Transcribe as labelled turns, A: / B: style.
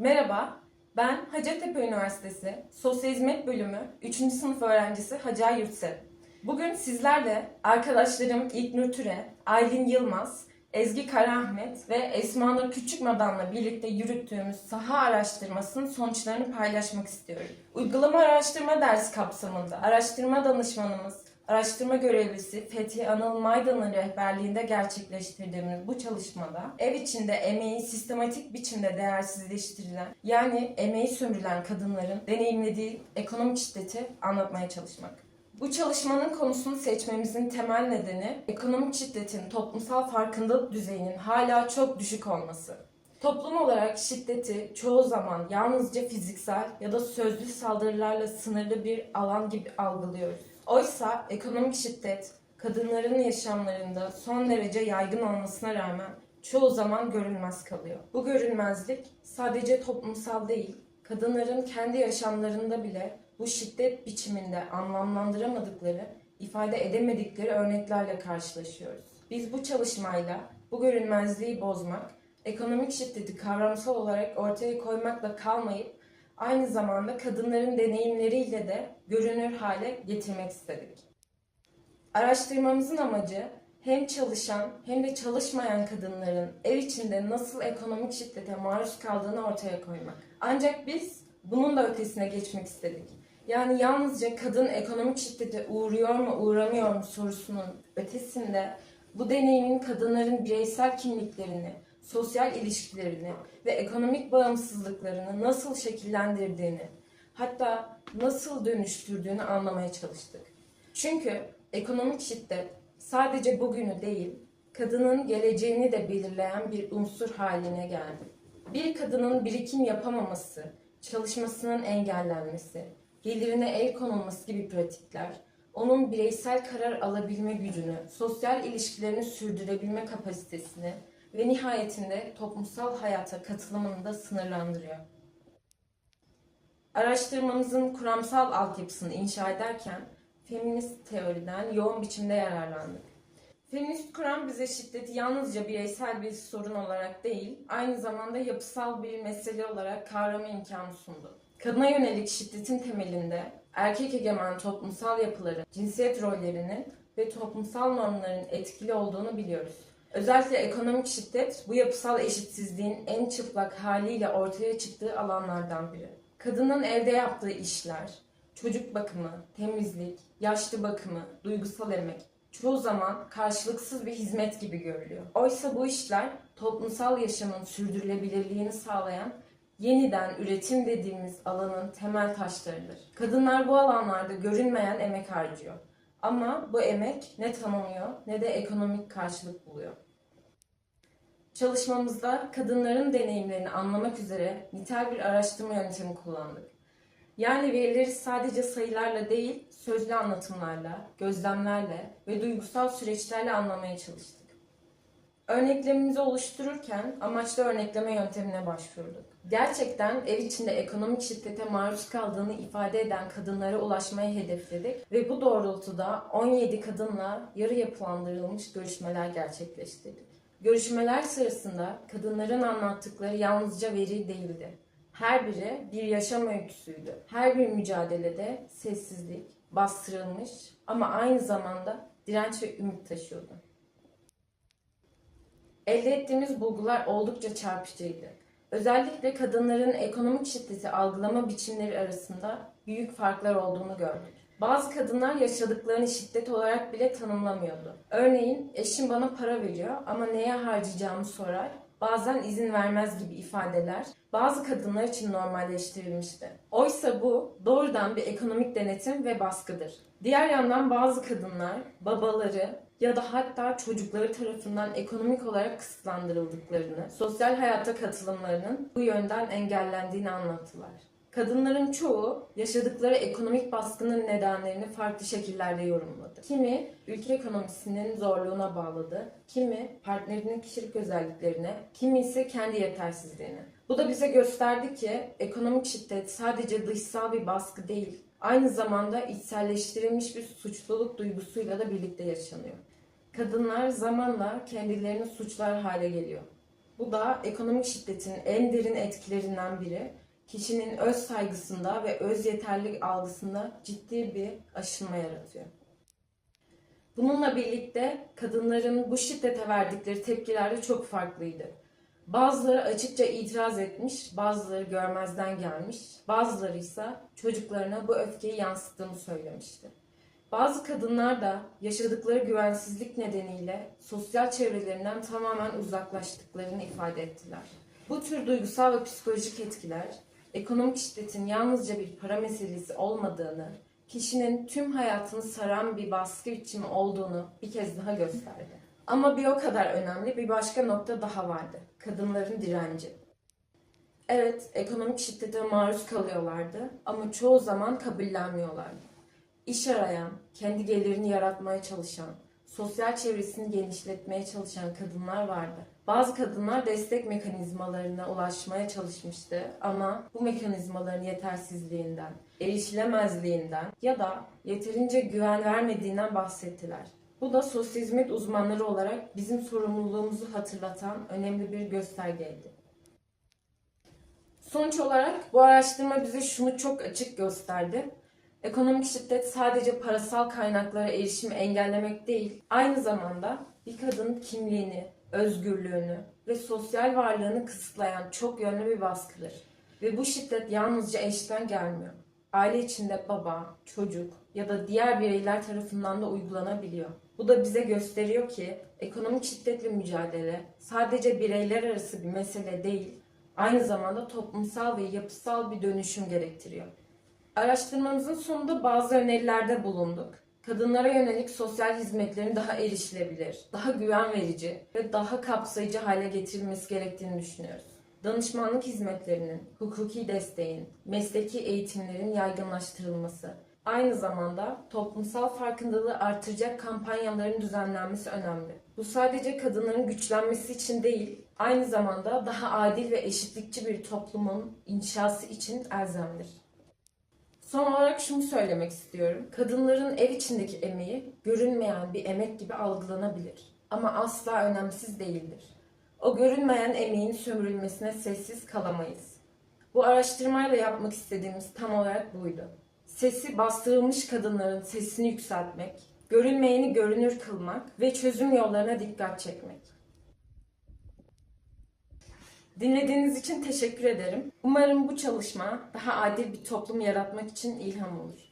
A: Merhaba, ben Hacettepe Üniversitesi Sosyal Hizmet Bölümü 3. sınıf öğrencisi Hacer Yurtsev. Bugün sizlerle arkadaşlarım İlknur Türe, Aylin Yılmaz, Ezgi Karahmet ve Esma Nur Küçükmadan'la birlikte yürüttüğümüz saha araştırmasının sonuçlarını paylaşmak istiyorum. Uygulama araştırma dersi kapsamında araştırma danışmanımız, araştırma görevlisi Fethi Anıl Maydan'ın rehberliğinde gerçekleştirdiğimiz bu çalışmada ev içinde emeği sistematik biçimde değersizleştirilen yani emeği sömürülen kadınların deneyimlediği ekonomik şiddeti anlatmaya çalışmak. Bu çalışmanın konusunu seçmemizin temel nedeni ekonomik şiddetin toplumsal farkındalık düzeyinin hala çok düşük olması. Toplum olarak şiddeti çoğu zaman yalnızca fiziksel ya da sözlü saldırılarla sınırlı bir alan gibi algılıyoruz. Oysa ekonomik şiddet kadınların yaşamlarında son derece yaygın olmasına rağmen çoğu zaman görülmez kalıyor. Bu görülmezlik sadece toplumsal değil, kadınların kendi yaşamlarında bile bu şiddet biçiminde anlamlandıramadıkları, ifade edemedikleri örneklerle karşılaşıyoruz. Biz bu çalışmayla bu görünmezliği bozmak, ekonomik şiddeti kavramsal olarak ortaya koymakla kalmayıp aynı zamanda kadınların deneyimleriyle de görünür hale getirmek istedik. Araştırmamızın amacı hem çalışan hem de çalışmayan kadınların ev içinde nasıl ekonomik şiddete maruz kaldığını ortaya koymak. Ancak biz bunun da ötesine geçmek istedik. Yani yalnızca kadın ekonomik şiddete uğruyor mu uğramıyor mu sorusunun ötesinde bu deneyimin kadınların bireysel kimliklerini, sosyal ilişkilerini ve ekonomik bağımsızlıklarını nasıl şekillendirdiğini, hatta nasıl dönüştürdüğünü anlamaya çalıştık. Çünkü ekonomik şiddet sadece bugünü değil, kadının geleceğini de belirleyen bir unsur haline geldi. Bir kadının birikim yapamaması, çalışmasının engellenmesi, gelirine el konulması gibi pratikler, onun bireysel karar alabilme gücünü, sosyal ilişkilerini sürdürebilme kapasitesini ve nihayetinde toplumsal hayata katılımını da sınırlandırıyor. Araştırmamızın kuramsal altyapısını inşa ederken feminist teoriden yoğun biçimde yararlandık. Feminist kuram bize şiddeti yalnızca bireysel bir sorun olarak değil, aynı zamanda yapısal bir mesele olarak kavrama imkanı sundu. Kadına yönelik şiddetin temelinde erkek egemen toplumsal yapıların, cinsiyet rollerinin ve toplumsal normların etkili olduğunu biliyoruz. Özellikle ekonomik şiddet bu yapısal eşitsizliğin en çıplak haliyle ortaya çıktığı alanlardan biri. Kadının evde yaptığı işler, çocuk bakımı, temizlik, yaşlı bakımı, duygusal emek çoğu zaman karşılıksız bir hizmet gibi görülüyor. Oysa bu işler toplumsal yaşamın sürdürülebilirliğini sağlayan yeniden üretim dediğimiz alanın temel taşlarıdır. Kadınlar bu alanlarda görünmeyen emek harcıyor. Ama bu emek ne tanınıyor ne de ekonomik karşılık buluyor. Çalışmamızda kadınların deneyimlerini anlamak üzere nitel bir araştırma yöntemi kullandık. Yani verileri sadece sayılarla değil, sözlü anlatımlarla, gözlemlerle ve duygusal süreçlerle anlamaya çalıştık. Örneklemimizi oluştururken amaçlı örnekleme yöntemine başvurduk. Gerçekten ev içinde ekonomik şiddete maruz kaldığını ifade eden kadınlara ulaşmayı hedefledik ve bu doğrultuda 17 kadınla yarı yapılandırılmış görüşmeler gerçekleştirdik. Görüşmeler sırasında kadınların anlattıkları yalnızca veri değildi. Her biri bir yaşam öyküsüydü. Her bir mücadelede sessizlik, bastırılmış ama aynı zamanda direnç ve ümit taşıyordu. Elde ettiğimiz bulgular oldukça çarpıcıydı. Özellikle kadınların ekonomik şiddeti algılama biçimleri arasında büyük farklar olduğunu gördük. Bazı kadınlar yaşadıklarını şiddet olarak bile tanımlamıyordu. Örneğin eşim bana para veriyor ama neye harcayacağımı sorar. Bazen izin vermez gibi ifadeler bazı kadınlar için normalleştirilmişti. Oysa bu doğrudan bir ekonomik denetim ve baskıdır. Diğer yandan bazı kadınlar babaları ya da hatta çocukları tarafından ekonomik olarak kısıtlandırıldıklarını, sosyal hayata katılımlarının bu yönden engellendiğini anlattılar. Kadınların çoğu yaşadıkları ekonomik baskının nedenlerini farklı şekillerde yorumladı. Kimi ülke ekonomisinin zorluğuna bağladı, kimi partnerinin kişilik özelliklerine, kimi ise kendi yetersizliğine. Bu da bize gösterdi ki ekonomik şiddet sadece dışsal bir baskı değil, aynı zamanda içselleştirilmiş bir suçluluk duygusuyla da birlikte yaşanıyor. Kadınlar zamanla kendilerini suçlar hale geliyor. Bu da ekonomik şiddetin en derin etkilerinden biri. Kişinin öz saygısında ve öz yeterlilik algısında ciddi bir aşınma yaratıyor. Bununla birlikte kadınların bu şiddete verdikleri tepkiler de çok farklıydı. Bazıları açıkça itiraz etmiş, bazıları görmezden gelmiş, bazıları ise çocuklarına bu öfkeyi yansıttığını söylemişti. Bazı kadınlar da yaşadıkları güvensizlik nedeniyle sosyal çevrelerinden tamamen uzaklaştıklarını ifade ettiler. Bu tür duygusal ve psikolojik etkiler ekonomik şiddetin yalnızca bir para meselesi olmadığını, kişinin tüm hayatını saran bir baskı biçimi olduğunu bir kez daha gösterdi. Ama bir o kadar önemli bir başka nokta daha vardı. Kadınların direnci. Evet, ekonomik şiddete maruz kalıyorlardı ama çoğu zaman kabullenmiyorlardı. İş arayan, kendi gelirini yaratmaya çalışan, sosyal çevresini genişletmeye çalışan kadınlar vardı. Bazı kadınlar destek mekanizmalarına ulaşmaya çalışmıştı ama bu mekanizmaların yetersizliğinden, erişilemezliğinden ya da yeterince güven vermediğinden bahsettiler. Bu da sosyal hizmet uzmanları olarak bizim sorumluluğumuzu hatırlatan önemli bir göstergeydi. Sonuç olarak bu araştırma bize şunu çok açık gösterdi. Ekonomik şiddet sadece parasal kaynaklara erişimi engellemek değil, aynı zamanda bir kadının kimliğini, özgürlüğünü ve sosyal varlığını kısıtlayan çok yönlü bir baskıdır. Ve bu şiddet yalnızca eşten gelmiyor. Aile içinde baba, çocuk ya da diğer bireyler tarafından da uygulanabiliyor. Bu da bize gösteriyor ki ekonomik şiddetle mücadele sadece bireyler arası bir mesele değil, aynı zamanda toplumsal ve yapısal bir dönüşüm gerektiriyor. Araştırmamızın sonunda bazı önerilerde bulunduk. Kadınlara yönelik sosyal hizmetlerin daha erişilebilir, daha güven verici ve daha kapsayıcı hale getirilmesi gerektiğini düşünüyoruz. Danışmanlık hizmetlerinin, hukuki desteğin, mesleki eğitimlerin yaygınlaştırılması, aynı zamanda toplumsal farkındalığı artıracak kampanyaların düzenlenmesi önemli. Bu sadece kadınların güçlenmesi için değil, aynı zamanda daha adil ve eşitlikçi bir toplumun inşası için elzemdir. Son olarak şunu söylemek istiyorum. Kadınların ev içindeki emeği görünmeyen bir emek gibi algılanabilir. Ama asla önemsiz değildir. O görünmeyen emeğin sömürülmesine sessiz kalamayız. Bu araştırmayla yapmak istediğimiz tam olarak buydu. Sesi bastırılmış kadınların sesini yükseltmek, görünmeyeni görünür kılmak ve çözüm yollarına dikkat çekmek. Dinlediğiniz için teşekkür ederim. Umarım bu çalışma daha adil bir toplum yaratmak için ilham olur.